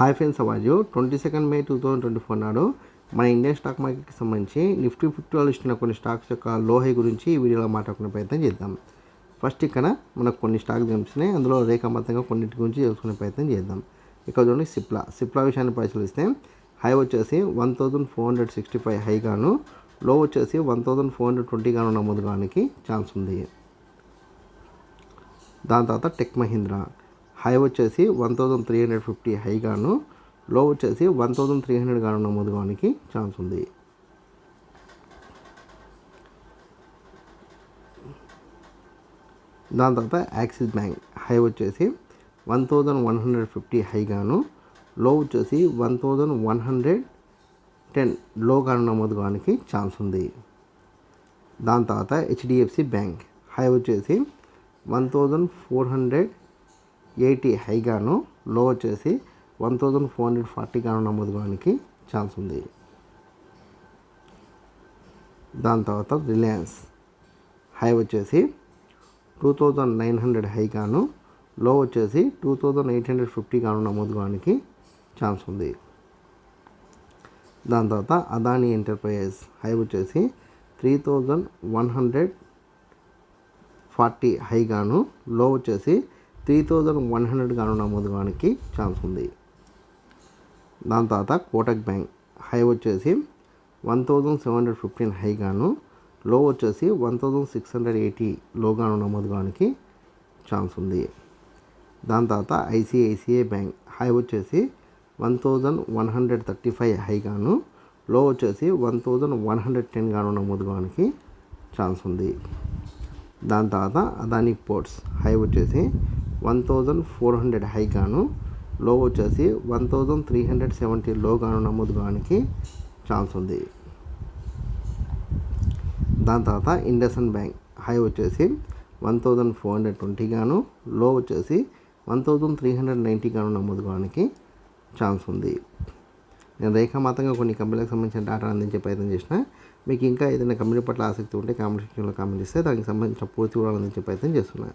Hi friends అవాజు twenty second May two thousand twenty four నాడు మన Indian stock మార్కెట్కి సంబంధించి నిఫ్టీ ఫిఫ్టీ వాళ్ళు ఇచ్చిన కొన్ని స్టాక్స్ యొక్క లో హై గురించి ఈ వీడియోలో మాట్లాడుకునే ప్రయత్నం చేద్దాం. ఫస్ట్ ఇక్కడ మనకు కొన్ని స్టాక్ తెలిసినాయి అందులో రేఖామతంగా కొన్నింటి గురించి తెలుసుకునే ప్రయత్నం చేద్దాం. ఇక్కడ చూడండి సిప్లా. సిప్లా విషయాన్ని పరిశీలిస్తే హై వచ్చేసి one thousand four hundred sixty five high గాను లో వచ్చేసి one thousand four hundred twenty గాను నమోదు కావడానికి ఛాన్స్ ఉంది. దాని తర్వాత టెక్ మహీంద్రా. హై వచ్చేసి one thousand three hundred fifty high గాను లో వచ్చేసి వన్ థౌజండ్ త్రీ హండ్రెడ్ గాను నమోదు కావడానికి ఛాన్స్ ఉంది. దాని తర్వాత యాక్సిస్ బ్యాంక్ హై వచ్చేసి one thousand one hundred fifty high గాను లో వచ్చేసి వన్ థౌజండ్ వన్ హండ్రెడ్ టెన్లో గాను నమోదు కావడానికి ఛాన్స్ ఉంది. దాని తర్వాత హెచ్డిఎఫ్సి బ్యాంక్ హై వచ్చేసి one thousand four hundred eighty హైగాను లో వచ్చేసి one thousand four hundred forty గాను నమోదు కావడానికి ఛాన్స్ ఉంది. దాని తర్వాత రిలయన్స్. హై వచ్చేసి టూ థౌజండ్ నైన్ హండ్రెడ్ హైగాను లో వచ్చేసి two thousand eight hundred fifty గాను నమోదు కావడానికి ఛాన్స్ ఉంది. దాని తర్వాత అదానీ ఎంటర్ప్రైజెస్. హై వచ్చేసి three thousand one hundred forty హైగాను లో వచ్చేసి త్రీ థౌజండ్ వన్ హండ్రెడ్ గాను నమోదు కావడానికి ఛాన్స్ ఉంది. దాని తర్వాత కోటక్ బ్యాంక్ హై వచ్చేసి one thousand seven hundred fifteen high గాను లో వచ్చేసి one thousand six hundred eighty లోగాను నమోదు కావడానికి ఛాన్స్ ఉంది. దాని తర్వాత ఐసిఐసిఐ బ్యాంక్ హై వచ్చేసి one thousand one hundred thirty five high గాను లో వచ్చేసి one thousand one hundred ten గాను నమోదు కావడానికి ఛాన్స్ ఉంది. దాని తర్వాత అదానీ పోర్ట్స్ హై వచ్చేసి one thousand four hundred high గాను లో వచ్చేసి one thousand three hundred seventy లో గాను నమోదు కావడానికి ఛాన్స్ ఉంది. దాని తర్వాత ఇండసన్ బ్యాంక్ హై వచ్చేసి one thousand four hundred twenty గాను లో వచ్చేసి one thousand three hundred ninety గాను నమోదు కావడానికి ఛాన్స్ ఉంది. నేను రేఖామాతంగా కొన్ని కంపెనీలకు సంబంధించిన డేటా అందించే ప్రయత్నం చేసిన మీకు ఇంకా ఏదైనా కంపెనీ పట్ల ఆసక్తి ఉంటే కామెంట్ సెక్షన్లో కామెంట్ ఇస్తే దానికి సంబంధించిన పూర్తి వివరాలు అందించే ప్రయత్నం చేస్తున్నాను